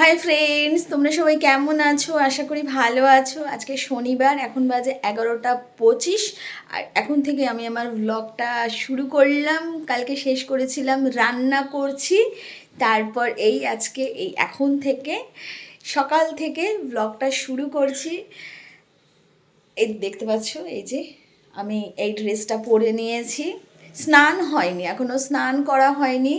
Hi friends তোমরা সবাই কেমন আছো? আশা করি ভালো আছো। আজকে শনিবার, এখন বাজে এগারোটা পঁচিশ। আর এখন থেকে আমি আমার ব্লগটা শুরু করলাম। কালকে শেষ করেছিলাম, রান্না করছি। তারপর এই আজকে এই এখন থেকে, সকাল থেকে ব্লগটা শুরু করছি। এই দেখতে পাচ্ছ, এই যে আমি এই ড্রেসটা পরে নিয়েছি। স্নান হয়নি এখনও স্নান করা হয়নি।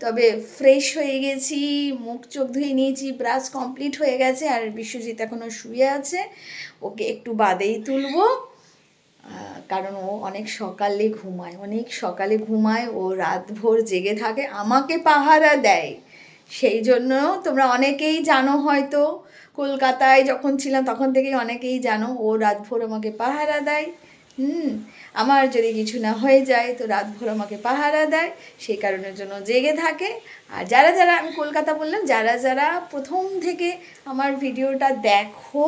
তবে ফ্রেশ হয়ে গেছি, মুখ চোখ ধুয়ে নিয়েছি ব্রাশ কমপ্লিট হয়ে গেছে আর বিশ্বজিৎ এখনও শুয়ে আছে। ওকে একটু বাদেই তুলবো। কারণ ও অনেক সকালে ঘুমায়, অনেক সকালে ঘুমায়, ও রাত ভোর জেগে থাকে, আমাকে পাহারা দেয়। সেই জন্য তোমরা অনেকেই জানো হয়তো, কলকাতায় যখন ছিলাম তখন থেকেই অনেকেই জানো, ও রাত ভোর আমাকে পাহারা দেয়। হুম, আমার যদি কিছু না হয়ে যায়, তো রাত ভোর আমাকে পাহারা দেয়। সেই কারণের জন্য জেগে থাকে। আর যারা যারা, আমি কলকাতা বললাম, যারা যারা প্রথম থেকে আমার ভিডিওটা দেখো,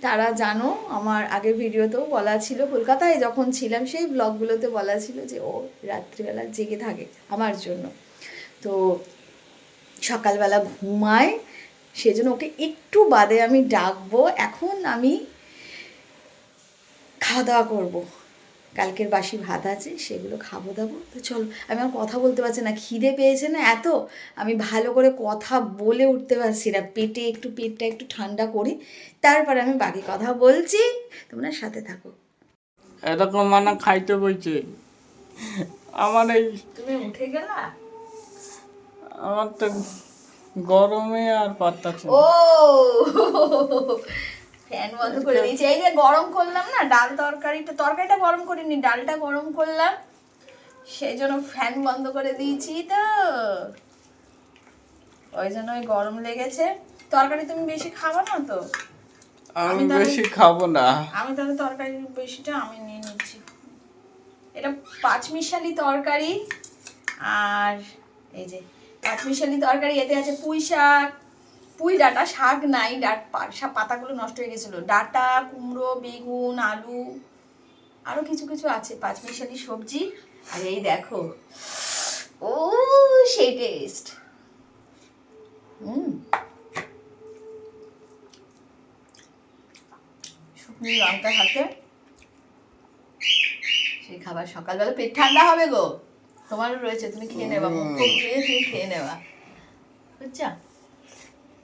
তারা জানো, আমার আগের ভিডিওতেও বলা ছিল, কলকাতায় যখন ছিলাম, সেই ব্লগগুলোতে বলা ছিল যে, ও রাত্রিবেলা জেগে থাকে আমার জন্য। তো সকালবেলা ঘুমায়, সেজন্য ওকে একটু বাদে আমি ডাকবো। এখন আমি খাওয়া দাওয়া করব। কালকের বাসি ভাত আছে সেগুলো খাব দাবো। তো চলো আমি আর কথা বলতে পারছি না খিদে পেয়েছে না এত? আমি ভালো করে কথা বলে উঠতে পারছি না পেটে একটু পেটটা একটু ঠান্ডা করি। তারপরে আমি বাকি কথা বলছি তোমরা সাথে থাকো। এরকম মানে খাইতে বইছে। আমার এই তুমি উঠে গেলা? আমার তো গরমে আর পারতাছে ও! ফ্যান বন্ধ করে দিয়েছি। এই যে গরম করলাম না ডাল তরকারিটা তরকারিটা গরম করিনি ডালটা গরম করলাম। সেই জন্য ফ্যান বন্ধ করে দিয়েছি তো। ওই জন্য ওই গরম লেগেছে। তরকারি তুমি বেশি খাব না তো? আমি বেশি খাব না। আমি তাহলে তরকারি বেশিটা আমি নিয়ে নিচ্ছি। এটা পাঁচমিশালি তরকারি। আর এই যে পাঁচমিশালি তরকারি এতে আছে পুঁই শাক পুঁই ডাটা শাক নাই ডাট পাতাগুলো নষ্ট হয়ে গেছিল। ডাটা কুমড়ো বেগুন আলু আরও কিছু কিছু আছে পাঁচমিশালি সবজি। আর এই দেখো ও সেই টেস্ট হুম। শুকনো লঙ্কা হাতে। সেই খাবার সকালবেলা পেট ঠান্ডা হবে গো। তোমারও রয়েছে তুমি খেয়ে নেবা মুখ ধুয়ে তুমি খেয়ে নেবা। বুঝছা?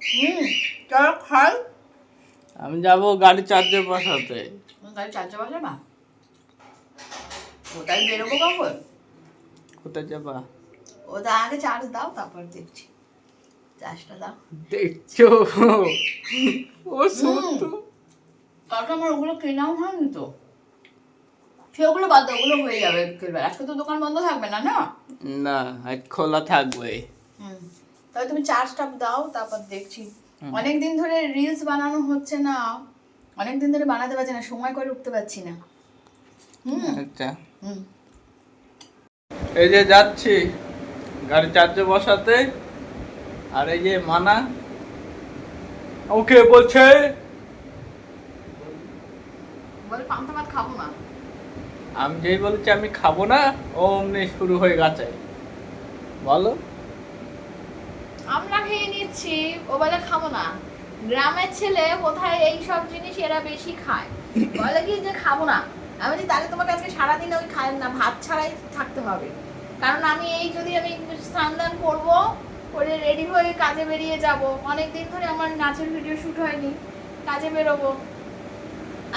হুম চলো খাই। আমি যাব গাড়ি চার্জে বসাতে। গাড়ি চার্জে বসে না? কোথায় বেরোবো কখন? কোথায় যাবা? ওটা আগে চার্জ দাও তারপর দেখছি। চার্জটা দাও। দেখছ? ও সত্য। কালকে আমার ওগুলো কেনাও হয়নি তো। বাদ দাও ওগুলো হয়ে যাবে বিকেলবেলা। আজকে তো দোকান বন্ধ থাকবে না না? না খোলা থাকবে। হুম। তবে তুমি চার্জটা দাও তারপর দেখছি। অনেক দিন ধরে রিলস বানানো হচ্ছে না। অনেক দিন ধরে বানাতে পারছি না সময় করে উঠতে পারছি না। হুম। আচ্ছা। হুম। এই যে যাচ্ছি গাড়ি চার্জে বসাতে আর এই যে মানা ওকে বলছে বলে পান্তা ভাত খাব না। আমি যেই বলেছি আমি খাব না ও অমনি শুরু হয়ে গেছে। বলো। আমরা খেয়ে নিচ্ছি, ও বলে খাব না। গ্রামের ছেলে কোথায় এই সব জিনিস এরা বেশি খায়? বলে কি যে খাব না। আমি বলছি, তাহলে তোমাকে আজকে সারাদিন ওই খায় না, ভাত ছাড়াই থাকতে হবে। কারণ আমি এই যদি আমি স্নান দান করব, করে রেডি হয়ে কাজে বেরিয়ে যাব। অনেক দিন ধরে আমার নাচের ভিডিও শুট হয়নি, কাজে বেরোবো।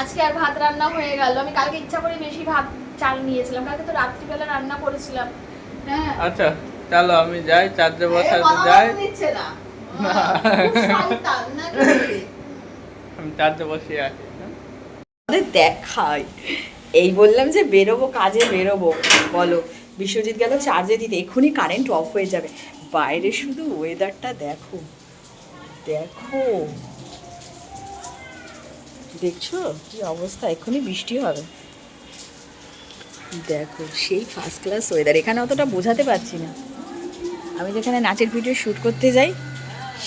আজকে আর ভাত রান্না হয়ে গেল। আমি কালকে ইচ্ছা করে বেশি ভাত চাল নিয়েছিলাম। কালকে তো রাত্রিবেলা রান্না করেছিলাম। হ্যাঁ। আচ্ছা। চলো আমি যাই চার্জে বসাতে কথা যাই? আমি চার্জে বসে আছি? আমাদের দেখাই। এই বললাম যে বেরোবো কাজে বেরোবো। বলো বিশ্বজিৎ গেল চার্জে দিতে এক্ষুনি কারেন্ট অফ হয়ে যাবে। বাইরে শুধু ওয়েদারটা দেখো। দেখো। দেখছ? কি অবস্থা? এক্ষুনি বৃষ্টি হবে। দেখো সেই ফার্স্ট ক্লাস ওয়েদার এখানে অতটা বোঝাতে পারছি না। আমি যেখানে নাচের ভিডিও শ্যুট করতে যাই,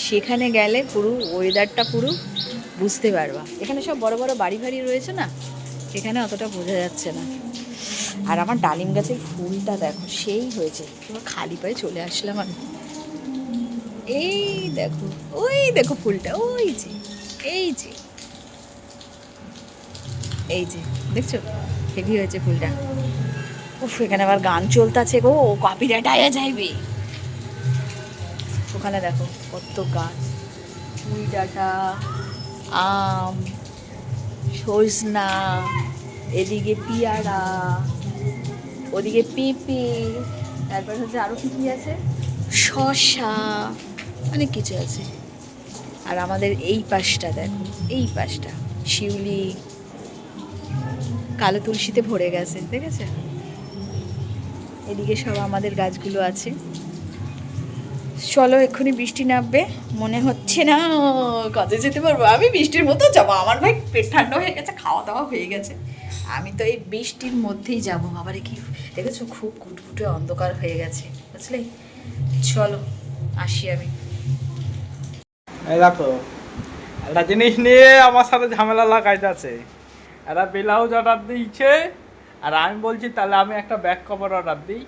সেখানে গেলে পুরো ওয়েদারটা পুরো বুঝতে পারবা। এখানে সব বড় বড় বাড়ি ফাড়ি রয়েছে না, এখানে অতটা বোঝা যাচ্ছে না। আর আমার ডালিম গাছের ফুলটা দেখো, সেই হয়েছে। খালি পায়ে চলে আসলাম আমি। এই দেখো, ওই দেখো ফুলটা, ওই যে, এই যে। এই যে, দেখছ? হেভি হয়েছে ফুলটা। উফ, এখানে আবার গান চলতেছে গো কপিরাইট আয়া যাইবে। ওখানে দেখো কত গাছ। ফুল ডাটা, আম, সজনা, এদিকে পিয়ারা, ওদিকে পেঁপে, তারপর হচ্ছে আরও কি কি আছে? শশা অনেক কিছু আছে। আর আমাদের এই পাশটা দেখো, এই পাশটা, শিউলি, কালো তুলসীতে ভরে গেছে, দেখেছে? এদিকে সব আমাদের গাছগুলো আছে। চলো এক্ষুনি বৃষ্টি নামবে। মনে হচ্ছে না কাজে যেতে পারব। আমি বৃষ্টির মতো যাব। আমার ভাই পেট ঠান্ডা হয়ে গেছে খাওয়া দাওয়া হয়ে গেছে। আমি তো এই বৃষ্টির মধ্যেই যাব। আবার কি দেখেছ? খুব কুটকুটে অন্ধকার হয়ে গেছে, বুঝলে? চলো, আসি আমি। দেখো, একটা জিনিস নিয়ে আমার সাথে ঝামেলা লাগাইতেছে। একটা ব্লাউজ অর্ডার দিয়েছে, আর আমি বলছি, তাহলে আমি একটা ব্যাক কভার অর্ডার দিই।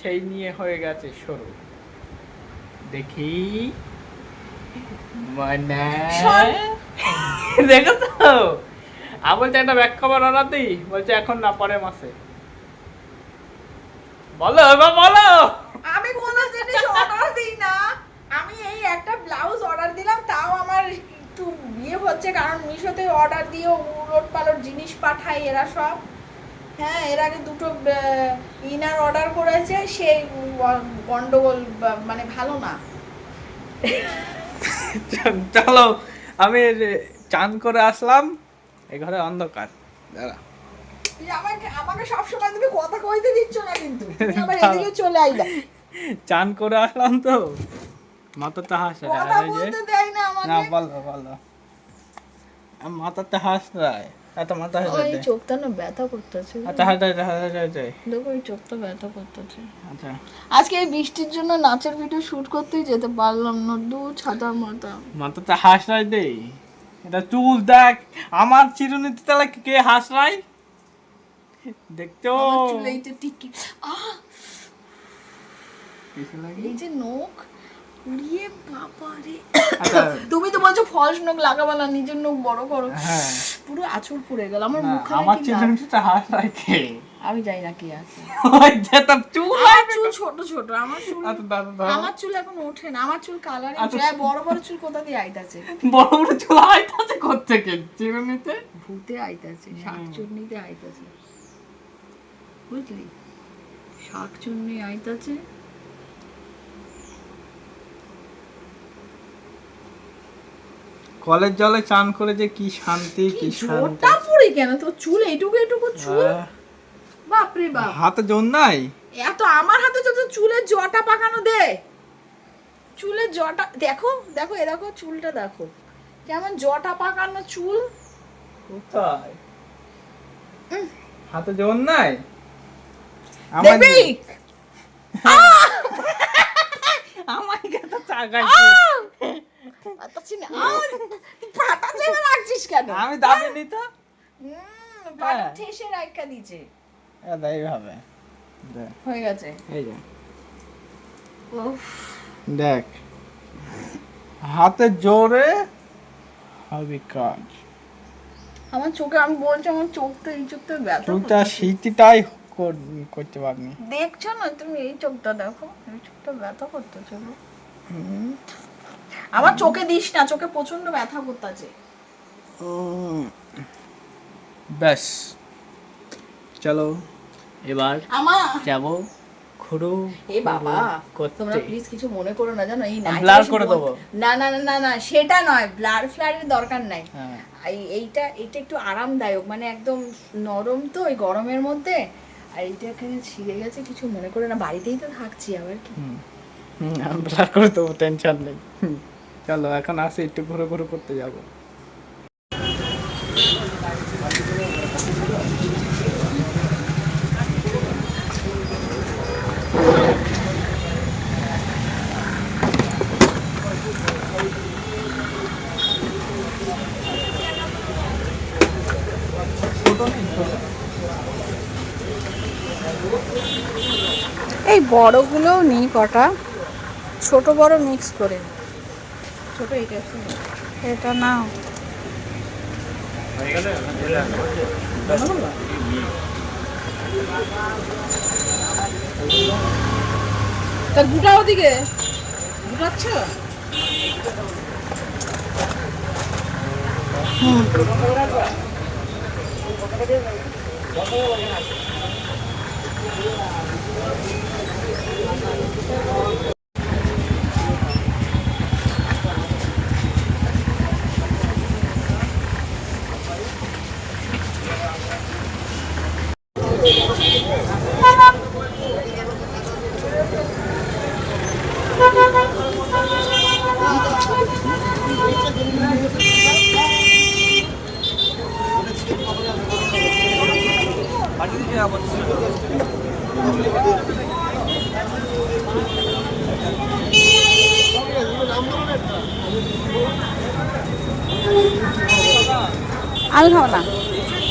সেই নিয়ে হয়ে গেছে শুরু দেখি। মানে দেখো তো। বলছি একটা ব্যাক বলছে এখন না পরে মাসে। বলো এবার বলো। আমি কোনো জিনিস অর্ডার দিই না। আমি এই একটা ব্লাউজ অর্ডার দিলাম তাও আমার একটু বিয়ে হচ্ছে কারণ মিশোতে অর্ডার দিয়েও উলট পালট জিনিস পাঠায় এরা সব। হ্যাঁ এর আগে দুটো ইনার অর্ডার করেছে সেই গন্ডগোল মানে ভালো না। চলো আমি চান করে আসলাম এ ঘরে অন্ধকার। দাঁড়া। আমাকে আমাকে সবসময় তুমি কথা কইতে দিচ্ছ না কিন্তু। তুমি আবার এদিকে চলে আইলা চান করে আসলাম তো। মাথাতে হাসে কথা বলতে দেয় না না আমাকে বলো বলো। আম মাথাতে হাস রায় এত মাথা ওই দে চোখটা না ব্যথা করতেছে। আচ্ছা হাঁটে দেখো চোখটা ব্যথা করতেছে। আচ্ছা। আজকে এই বৃষ্টির জন্য নাচের ভিডিও শুট করতেই যেতে পারলাম না। দু ছাতা মাথা। মাথাতে হাস রায় দে এটা চুল দেখ। আমার চিরুনিতে তাহলে কে হাস রায় দেখতো আমার চুলে এই যে টিকি। আহ? এই যে নখ। উড়িয়ে বাবা রে। আচ্ছা। তুমি তো বলছো ফলস নখ লাগাবা না নিজের নখ বড় করো। হ্যাঁ। পুরো আঁচড় পড়ে গেল। আমার মুখখানে আমার চিরুনিতে হাস রায় আমি জানি না কি আছে। ওই যে তোর চুল ছোট ছোট। আমার চুল আচ্ছা আমার চুল এখন ওঠে না। আমার চুল কালার আচ্ছা। বড় বড় চুল কোথা দিয়ে আইতাছে বড় বড় চুল আইতাছে কোত্থেকে? চিরুনিতে ভূতে আইতাছে শাক চুন্নিতে আইতাছে বুঝলি? শাক চুন্নি আইতাছে কলের জলে চান করে যে কি শান্তি কি শান্তি। পড়ে কেন? তো চুল এইটুকু এইটুকু চুল? আহ, বাপরে বাপ। হাতে জোর নাই? এত আমার হাতে যত চুলের জটা পাকানো দে। চুলের জটা দেখো দেখো এ দেখো চুলটা দেখো। কেমন জটা পাকানো চুল। কোথায়? হাতে জোর নাই? দেখবি আমার কাছে চাগাই পাতাচ্ছি না আহ! পাতা চেপে রাখছিস কেন? আমি দাবিনি তো। পাতা হ্যাঁ। ঠেসে রাখা দিছে এটা এইভাবে দেখ, হয়ে গেছে। এই যে। দেখ। হাতে জোরে হবে কাজ। আমার চোখে আমি বলছি আমার চোখটা এই চোখটা ব্যথা তুইটা করতেছে। কর- করতে পারনি দেখছ না তুমি এই চোখটা দেখো? এই চোখটা ব্যথা করতেছে গো। আমার চোখে দিস না চোখে প্রচণ্ড ব্যথা করতেছে। ব্যাস। চলো এবার আমার যাব খুড়ো এ বাবা করতে। তোমরা প্লিজ কিছু মনে করো না জানো এই বেশি করে দেবো। না না না না সেটা নয় ব্লার ফ্লারের দরকার নাই। হ্যাঁ। এই এইটা এটা একটু আরামদায়ক মানে একদম নরম তো ওই গরমের মধ্যে। আর এইটা এখানে ছিঁড়ে গেছে কিছু মনে করে না বাড়িতেই তো থাকছি আবার কি। হুম হুম, আমি ব্লার করে দেবো টেনশন নেই। হুম, চলো, এখন আসি, একটু ঘুরে ঘুরে করতে যাব। এই বড়গুলোও নেই কটা, ছোট বড় মিক্স করে। ছোট আছে। এটা নাও। তা গুটা ওদিকে। গুটাচ্ছ? আমি খাব না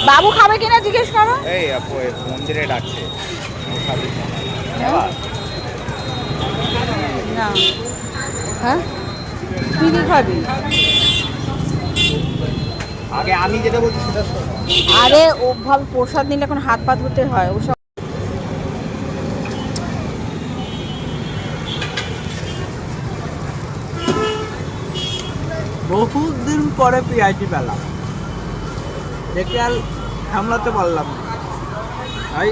বাবু খাবে কিনা জিজ্ঞেস করো? এই আপু মন্দিরে ডাকছে। না। হ্যাঁ? তুই কি খাবি? আগে আমি যেটা বলছি সেটা আরে ও ভাব প্রসাদ নিলে এখন হাত পা ধুতে হয় ওসব বহুত দিন পরে পিআইটি পেলাম। দেখে আর সামলাতে পারলাম না। তাই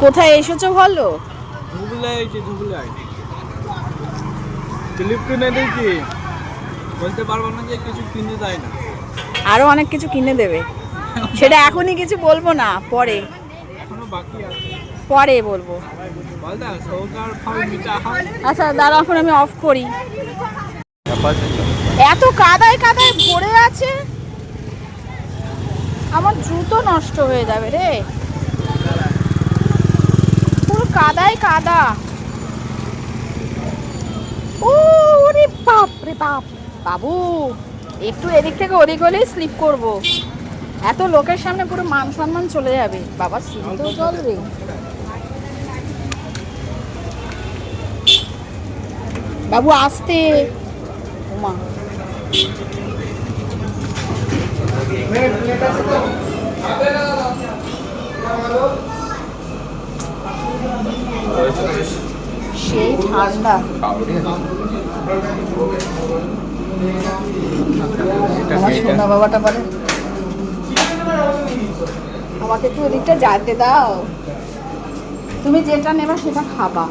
কোথায় এসেছ বলো? ধুবলে আইছি ধুবলে আইছি ক্লিপ কিনে দিয়েছি বলতে পারব না যে কিছু কিনে দেয় না। আরও অনেক কিছু কিনে দেবে। সেটা এখনই কিছু বলব না পরে। এখনও বাকি আছে। পরে বলব। আচ্ছা দাঁড়া এখন আমি অফ করি। এত কাদায় কাদায় ভরে আছে। আমার জুতো নষ্ট হয়ে যাবে রে। পুরো কাদায় কাদা। ও রে বাপ রে বাপ। বাবু, একটু এদিক থেকে ওদিক হলেই স্লিপ করব। এত লোকের সামনে পুরো মান সম্মান চলে যাবে। বাবা তো জল রে বাবু, আসতে। ওমা। সেই ঠান্ডা। আমার সোনা বাবাটা পারে আমাকে একটু ওদিকটা যেতে দাও। তুমি যেটা নেবা সেটা খাবা।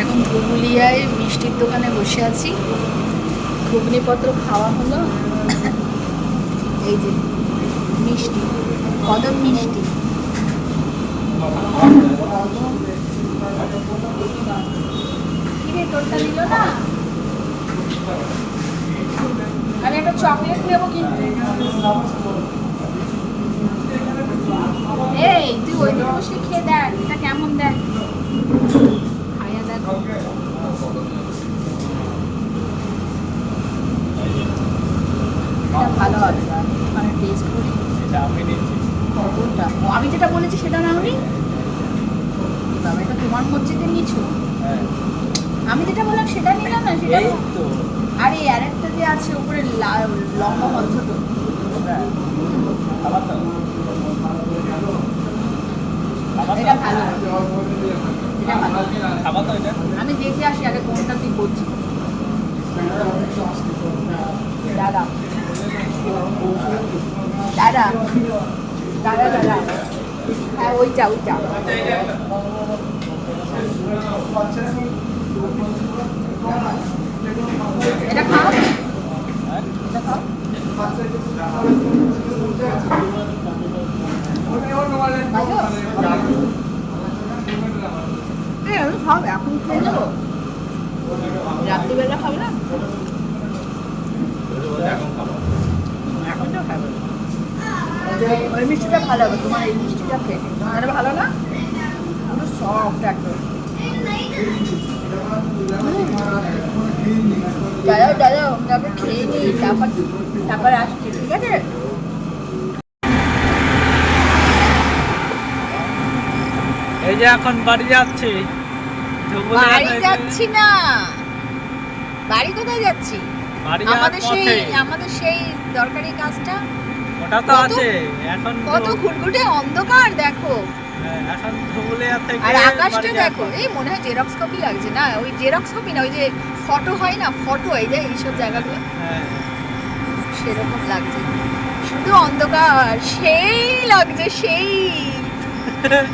এখন ঘুগলিয়ায় মিষ্টির দোকানে বসে আছি। ঘুগনিপত্র খাওয়া হলো। এই যে মিষ্টি কদম মিষ্টি। তোরটা দিল না? আমি একটা চকলেট নেব কিন্তু। এই তুই ওই দিকে বসে খেয়ে দেখ এটা কেমন দেখ। খাইয়া দেখ। ভালো হবে মানে টেস্ট করি। আমি যেটা বলেছি সেটা না? আমি বাবা এটা তোমার মসজিদে নিয়েছো হ্যাঁ। আমি যেটা বললাম সেটা নিলাম না সেটা তো। আরে আর একটা যে আছে উপরে লম্বা মঞ্চ তো। হ্যাঁ। এটা ভালো। এটা আমি দেখে আসি আগে কোনটা তুই করছিস দাদা। দাদা। দাদা দাদা। হ্যাঁ ওইটা ওইটা। এটা খাও। এটা এখন খেয়ে নেব। রাত্রিবেলা খাবে না? এখন ওই মিষ্টিটা ভালো হবে, তোমার এই মিষ্টিটা খেয়ে ভালো না? পুরো সফট একদম। দাদা দাদা তারপর খেয়ে নিই তারপর তারপর আসছি ঠিক আছে? এই যে এখন বাড়ি যাচ্ছি। বাড়ি যাচ্ছি না। বাড়ি কোথায় যাচ্ছি? আমাদের সেই আমাদের সেই দরকারি কাজটা। ওটা তো আছে এখন কত ঘুটঘুটে অন্ধকার দেখো। আর আকাশটা দেখো এই মনে হয় জেরক্স কপি লাগছে না? ওই জেরক্স কপি না ওই যে ফটো হয় না ফটো এই যে জায়গাগুলো? সেরকম লাগছে। শুধু অন্ধকার সেই লাগছে সেই।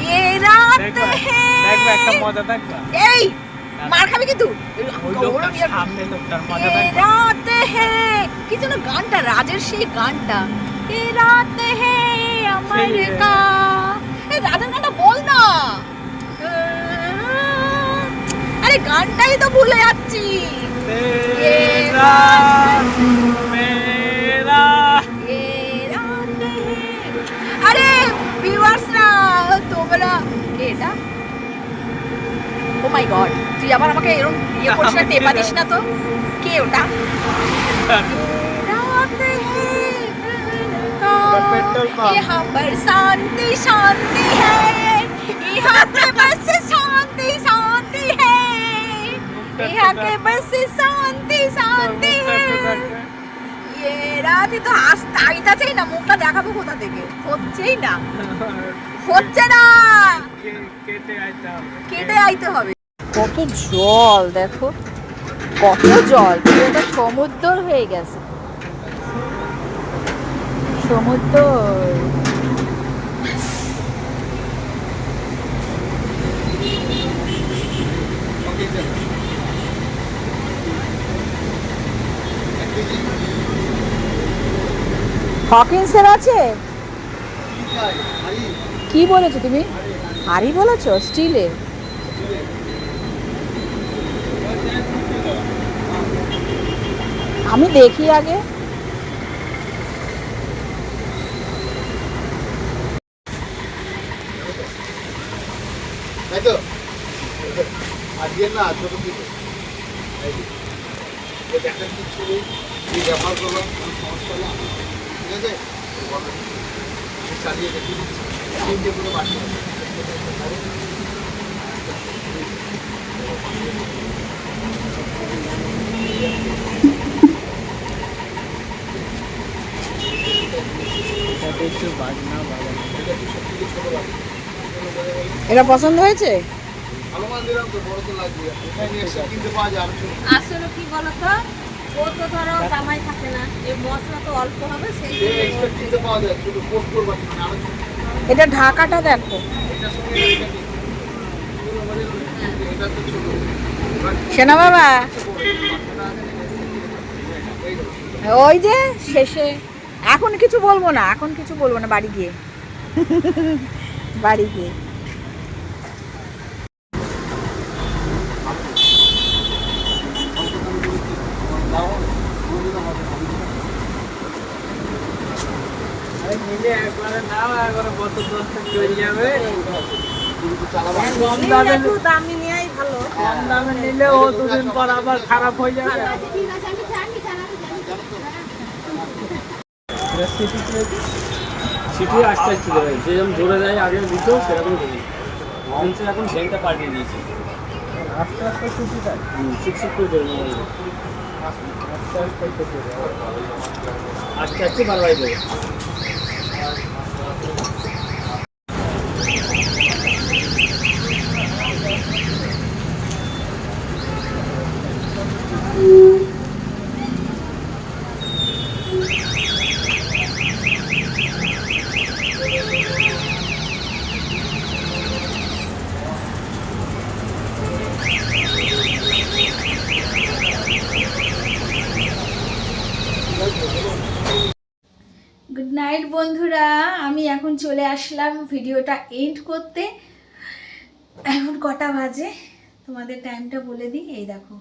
কি যেন গানটা রাজের সেই গানটা। হে আমার গান। রাজের গানটা বল না। আরে গানটাই তো ভুলে যাচ্ছি। আরে ভিউয়ার্সরা তোমরা এটা? ও মাই গড তুই আবার আমাকে এরকম ইয়ে করিস না টেপা দিস না তো। কে ওটা? यहाँ पर शांति शांति है यहाँ पे बस शांति शांति है यहाँ के बस शांति शांति है ये রাত তো আসতে আইতাছেই না মুখটা দেখাবো কোথা থেকে হচ্ছেই না হচ্ছে না কেটে আইতে হবে কেটে আইতে হবে কত জল দেখো কত জল পুরোটা সমুদ্র হয়ে গেছে সমুদ্র। হকিন্সের আছে? কি বলেছ তুমি? হাড়ি বলেছ? স্টিলে? আমি দেখি আগে তাই তো আজকে না ছোট থেকে। এই যে, যে দেখার কিছু নেই এই ব্যবহার করলাম কোনো সমস্যা না ঠিক আছে? চালিয়ে দেখি তিনটে করে বাড়ি এটা পছন্দ হয়েছে? আসলে কি বলতো? ও তো ধরো জামাই থাকে না এই মশলা তো অল্প হবে সেই মানে এটা ঢাকাটা দেখো। সেনা বাবা। ওই যে শেষে। এখন কিছু বলব না এখন কিছু বলব না বাড়ি গিয়ে। বাড়ি গিয়ে আরে নিলে একবারে নাও একবারে বছর দশ থেকে চলে যাবে কম নিলে দামে একটু দামি নেওয়াই ভালো কম দামে নিলে ও দুদিন পর আবার খারাপ হয়ে যাবে সিটি আস্তে আস্তে দেবে যেরকম জোরে দেয় আগে দিত সেরকম দেবে কিন্তু এখন ব্যাংকটা পাল্টিয়ে দিয়েছে। আস্তে আস্তে ছুটি দেয় করে দেবে আস্তে আস্তে আস্তে আস্তে বারবার দেবে গুড নাইট বন্ধুরা আমি এখন চলে ভিডিওটা এন্ড করতে এখন কটা বাজে? তোমাদের টাইমটা বলে দিই। এই দেখো,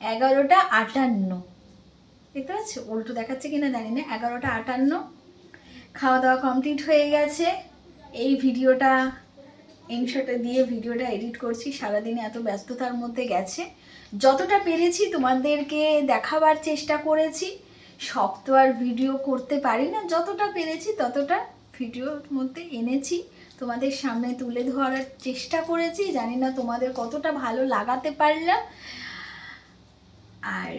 এগারোটা আটান্ন। দেখতে পাচ্ছ? উল্টো দেখাচ্ছে কিনা জানি না। এগারোটা আটান্ন। খাওয়া দাওয়া কমপ্লিট হয়ে গেছে। এই ভিডিওটা ইনশটে দিয়ে ভিডিওটা এডিট করছি। সারাদিনে এত ব্যস্ততার মধ্যে গেছে। যতটা পেরেছি তোমাদেরকে দেখাবার চেষ্টা করেছি। সব তো আর ভিডিও করতে পারি না। যতটা পেরেছি ততটা ভিডিওর মধ্যে এনেছি। তোমাদের সামনে তুলে ধরার চেষ্টা করেছি। জানি না তোমাদের কতটা ভালো লাগাতে পারলাম। আর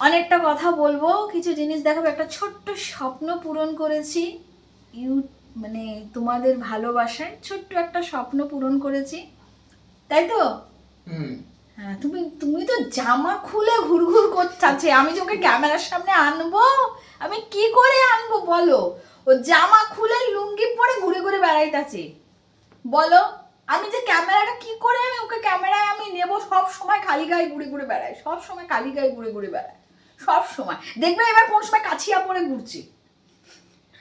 অনেকটা কথা বলব। কিছু জিনিস দেখাবো। একটা ছোট্ট স্বপ্ন পূরণ করেছি। ইউ মানে তোমাদের ভালোবাসায় ছোট্ট একটা স্বপ্ন পূরণ করেছি। তাই তো? হ্যাঁ তুমি তুমি তো জামা খুলে ঘুরঘুর করছে আমি যে ওকে ক্যামেরার সামনে আনব? আমি কি করে আনব বলো? ও জামা খুলে লুঙ্গি পরে ঘুরে ঘুরে বেড়াইতেছে। বলো আমি যে ক্যামেরাটা কি করে আমি ওকে ক্যামেরায় আমি নেব সব সময় খালি গায়ে ঘুরে ঘুরে বেড়াই সব সময় খালি গায়ে ঘুরে ঘুরে বেড়াই সব সময়। দেখবে এবার কোন সময় কাছিয়া পরে ঘুরছি।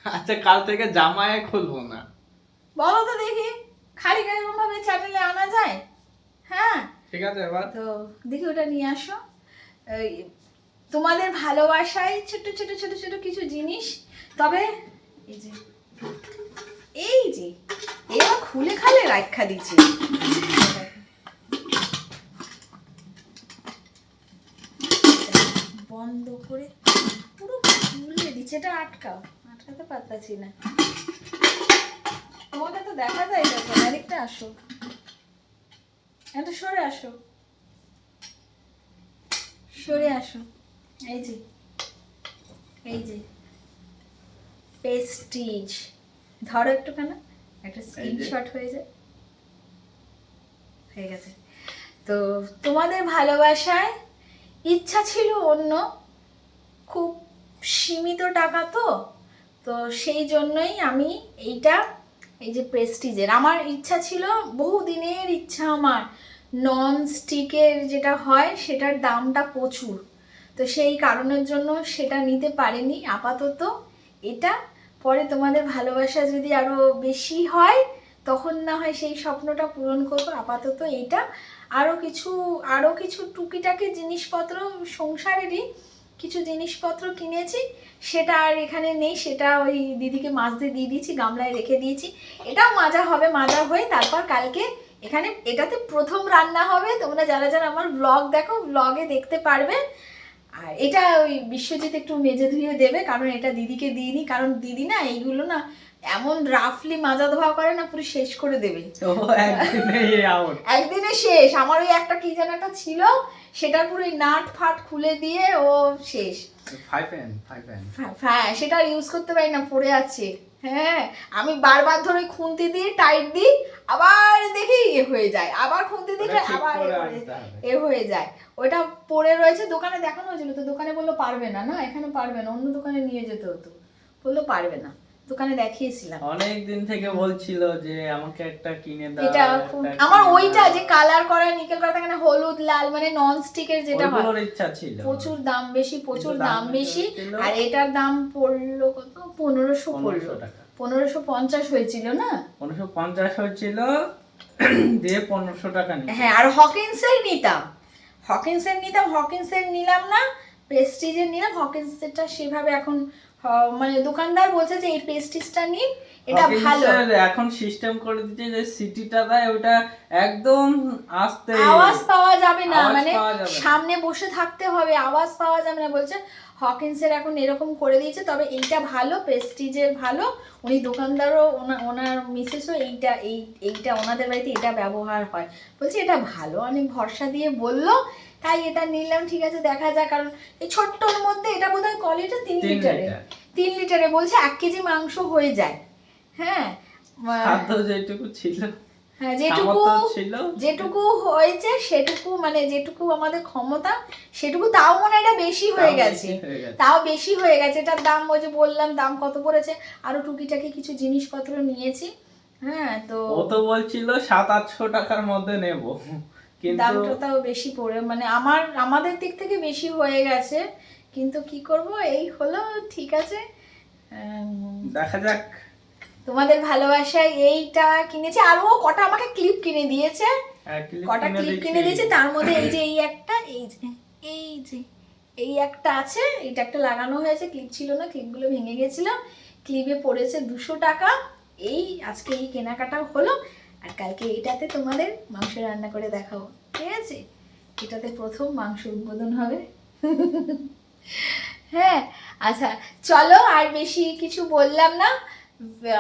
আচ্ছা কাল থেকে জামায় খুলবো না। বলো তো দেখি খালি গায়ে ভাবে চ্যানেলে আনা যায়? হ্যাঁ? ঠিক আছে এবার। তো দেখি ওটা নিয়ে আসো। তোমাদের ভালোবাসায় ছোট ছোট ছোট ছোট কিছু জিনিস তবে এই যে এই যে, এবার খুলে খালে রাখা দিচ্ছি। বন্ধ করে পুরো খুলে দিচ্ছে। এটা আটকাও, আটকাতে পারতাছি না। তোমাকে তো দেখা যায় তখন আরেকটা আসো। একটা সরে আসো। সরে আসো। এই যে এই যে। পেস্টিজ ধরো একটুখানা একটা স্ক্রিনশট হয়ে যায়। হয়ে গেছে। তো তোমাদের ভালোবাসায় ইচ্ছা ছিল অন্য খুব সীমিত টাকা তো তো সেই জন্যই আমি এইটা এই যে প্রেস্টিজের আমার ইচ্ছা ছিল বহু দিনের ইচ্ছা আমার নন স্টিকের যেটা হয় সেটার দামটা প্রচুর। তো সেই কারণের জন্য সেটা নিতে পারিনি আপাতত। এটা। পরে তোমাদের ভালোবাসা যদি আরও বেশি হয়, তখন না হয় সেই স্বপ্নটা পূরণ করব। আপাতত এইটা। আরও কিছু আরও কিছু টুকিটাকি জিনিসপত্র সংসারেরই কিছু জিনিসপত্র কিনেছি। সেটা আর এখানে নেই। সেটা ওই দিদিকে দিয়ে দিয়ে দিয়েছি, গামলায় রেখে দিয়েছি। এটাও মাজা হবে, মাজা হয়ে তারপর কালকে এখানে, এটাতে প্রথম রান্না হবে। তোমরা যারা যারা আমার ব্লগ দেখো ব্লগে দেখতে পারবে। আর এটা ওই বিশ্বজিৎ একটু মেজে ধুয়ে দেবে কারণ এটা দিদিকে দিইনি কারণ দিদি না এইগুলো না এমন রাফলি মাজা ধোয়া করে না পুরো শেষ করে দেবে। একদিনে শেষ। আমার ওই একটা কি যেন একটা ছিল সেটা পুরো নাট ফাট খুলে দিয়ে ও শেষ। হ্যাঁ, হ্যাঁ সেটা ইউজ করতে পারি না পড়ে আছে। হ্যাঁ আমি বারবার ধরে খুন্তি দিয়ে টাইট দিই আবার দেখি এ হয়ে যায় আবার খুন্তি দিই আবার। এ হয়ে যায়। ওটা পড়ে রয়েছে দোকানে দেখানো হয়েছিল তো দোকানে বলল পারবে না না এখানে পারবে না অন্য দোকানে নিয়ে যেতে হতো। বলল পারবে না। দোকানে দেখিয়েছিলাম। অনেক দিন থেকে বলছিল যে আমাকে একটা কিনে দাও এটা আমার ওইটা যে কালার করা নিকেল করা থাকে না হলুদ লাল মানে নন স্টিকের যেটা হয়। ওইগুলোর ইচ্ছা ছিল। প্রচুর দাম বেশি প্রচুর দাম বেশি। আর এটার দাম পড়ল কত? পনেরোশো পড়ল। পনেরোশো টাকা। পনেরোশো পঞ্চাশ হয়েছিল না? পনেরোশো পঞ্চাশ হয়েছিল দিয়ে পনেরোশো টাকা নিয়ে হ্যাঁ আর হকিন্সের নিতাম। হকিন্সের নিতাম হকিন্সের নিলাম না প্রেস্টিজের নিলাম। হকিন্সেরটা সেভাবে এখন মানে দোকানদার বলছে যে এই প্রেস্টিজটা নিন এটা ভালো। এখন সিস্টেম করে দিচ্ছে যে সিটিটা দেয় ওটা একদম আস্তে। আওয়াজ পাওয়া যাবে না মানে। সামনে বসে থাকতে হবে আওয়াজ পাওয়া যাবে না বলছে হকিন্সের এখন এরকম করে দিয়েছে তবে এইটা ভালো প্রেস্টিজের ভালো। উনি দোকানদারও ওনা- ওনার মিসেসও এইটা এই এইটা ওনাদের বাড়িতে এটা ব্যবহার হয়। বলছে এটা ভালো অনেক ভরসা দিয়ে বলল তাই এটা নিলাম ঠিক আছে দেখা যাক। কারণ এই ছোট্টর মধ্যে এটা বোধহয় কলিটা তিন তিন লিটারে। তিন লিটারে বলছে এক কেজি মাংস হয়ে যায়। হ্যাঁ? যেটুকু ছিল। হ্যাঁ যেটুকু যেটুকু হয়েছে সেটুকু মানে যেটুকু আমাদের ক্ষমতা সেটুকু তাও মনে হয় এটা বেশি হয়ে গেছে। বেশি হয়ে গেছে। তাও বেশি হয়ে গেছে। এটার দাম ওই যে বললাম দাম কত পড়েছে আরও টুকিটাকি কিছু জিনিসপত্র নিয়েছি। হ্যাঁ তো ও তো বলছিল সাত আটশো টাকার মধ্যে নেব। কিন্তু দামটা বেশি পড়ে মানে আমার আমাদের দিক থেকে বেশি হয়ে গেছে। কিন্তু কি করব? এই হলো ঠিক আছে। দেখা যাক। তোমাদের ভালোবাসায় এইটা কিনেছি। আরও কটা আমাকে ক্লিপ কিনে দিয়েছে। কটা ক্লিপ কিনে দিয়েছে। তার মধ্যে এই যে এই একটা এই যে এই যে এই একটা আছে। এইটা একটা লাগানো হয়েছে। ক্লিপ ছিল না ক্লিপগুলো ভেঙে গেছিল। ক্লিপে পড়েছে দুশো টাকা। এই আজকে এই কেনাকাটা হলো। আর কালকে এটাতে তোমাদের মাংস রান্না করে দেখাবো ঠিক আছে? এটাতে প্রথম মাংস উদ্বোধন হবে। হ্যাঁ আচ্ছা চলো আর বেশি কিছু বললাম না।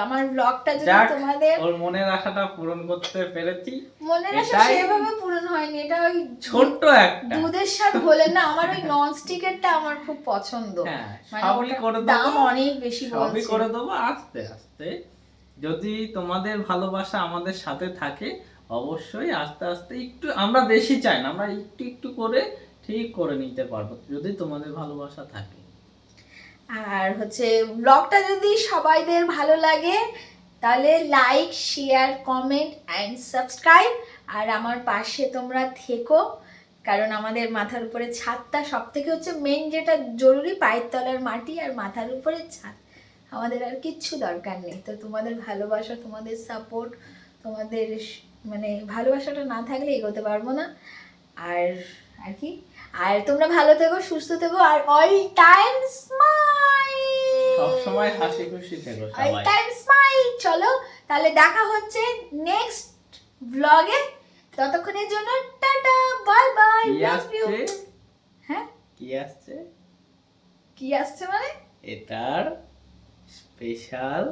আমার ব্লগটা যদি তোমাদের ওর মনের আশাটা পূরণ করতে পেরেছি। মনের আশা সেভাবে পূরণ হয়নি এটা ওই ছোট্ট একটা। দুধের স্বাদ বলে না আমার ওই নন স্টিকেরটা আমার খুব পছন্দ। হ্যাঁ মানে সবই করে দাম অনেক বেশি সবই বলছে। করে দেবো আস্তে আস্তে। যদি তোমাদের ভালোবাসা আমাদের সাথে থাকে, অবশ্যই আস্তে আস্তে একটু, আমরা বেশি চাই না, আমরা একটু একটু করে ঠিক করে নিতে পারব, যদি তোমাদের ভালোবাসা থাকে। আর হচ্ছে ব্লগটা যদি সবাইদের ভালো লাগে, তাহলে like share comment and subscribe আর আমার পাশে তোমরা থেকো, কারণ আমাদের মাথার উপরে ছাদটা সব থেকে হচ্ছে মেন যেটা জরুরি, পায়ের তলার মাটি আর মাথার উপরে ছাদ। আমাদের আর কিচ্ছু দরকার নেই। তো তোমাদের ভালোবাসা তোমাদের সাপোর্ট তোমাদের মানে ভালোবাসাটা না থাকলে এগোতে পারব না। আর আর কি? আর তোমরা ভালো থেকো সুস্থ থেকো আর অল টাইম স্মাইল সব সময় হাসি খুশি থেকো অল টাইম স্মাইল চলো তাহলে দেখা হচ্ছে নেক্সট ব্লগে ততক্ষণের জন্য tata bye bye love you হ্যাঁ? কি আসছে? কি আসছে মানে? এটার স্পেশাল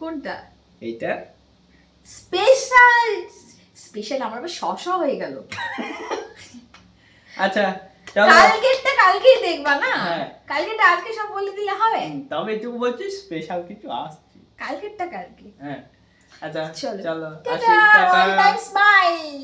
কোনটা? এইটা? স্পেশাল! স্পেশাল আমার আবার শশা হয়ে গেল। আচ্ছা কালকেরটা কালকেই দেখবা না? হ্যাঁ। কালকেরটা আজকে সব বলে দিলে হবে? তবে তুই বলছিস স্পেশাল কিছু আসছে। কালকেরটা কালকে। হ্যাঁ। আচ্ছা চলো। চলো টাটা! স্মাইল